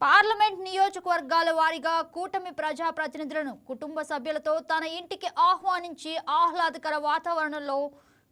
Parliament నియోజకవర్గాల వారీగా కూటమి ప్రజాప్రతినిధులను కుటుంబ సభ్యులతో తన ఇంటికి ఆహ్వానించి ఆహ్లాదకర వాతావరణంలో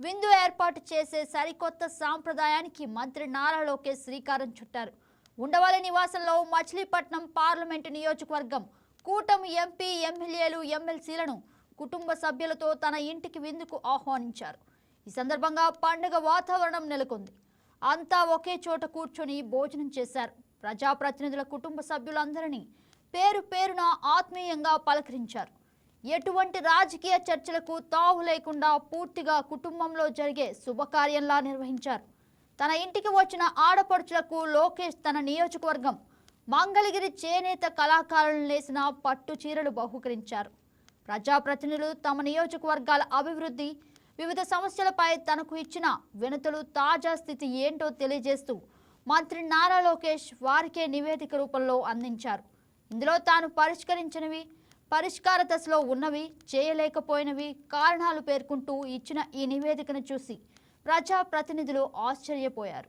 విందు ఏర్పాటు చేసే సరికొత్త సాంప్రదాయానికి మంత్రి నారా లోకేష్ శ్రీకారం చుట్టారు. ఉండవల్లి నివాసంలో మచిలీపట్నం పార్లమెంటు నియోజకవర్గం కూటమి ఎంపీ ఎమ్మెల్యేలు ఎమ్మెల్సీలను కుటుంబ సభ్యులతో తన ఇంటికి విందుకు ఆహ్వానించారు. ఈ సందర్భంగా పండుగ వాతావరణం నెలకొంది. అంతా ఒకే చోట కూర్చొని భోజనం చేశారు. ప్రజాప్రతినిధుల కుటుంబ సభ్యులందరినీ పేరు పేరున ఆత్మీయంగా పలకరించారు. ఎటువంటి రాజకీయ చర్చలకు తావు లేకుండా పూర్తిగా కుటుంబంలో జరిగే శుభకార్యంలా నిర్వహించారు. తన ఇంటికి వచ్చిన ఆడపడుచులకు లోకేష్ తన నియోజకవర్గం మంగళగిరి చేనేత కళాకారులను నేసిన పట్టు చీరలు బహుకరించారు. ప్రజాప్రతినిధులు తమ నియోజకవర్గాల అభివృద్ధి వివిధ సమస్యలపై తనకు ఇచ్చిన వినతులు తాజా స్థితి ఏంటో తెలియజేస్తూ మంత్రి నారా లోకేష్ వారికే నివేదిక రూపంలో అందించారు. ఇందులో తాను పరిష్కరించినవి పరిష్కార దశలో ఉన్నవి చేయలేకపోయినవి కారణాలు పేర్కొంటూ ఇచ్చిన ఈ నివేదికను చూసి ప్రజాప్రతినిధులు ఆశ్చర్యపోయారు.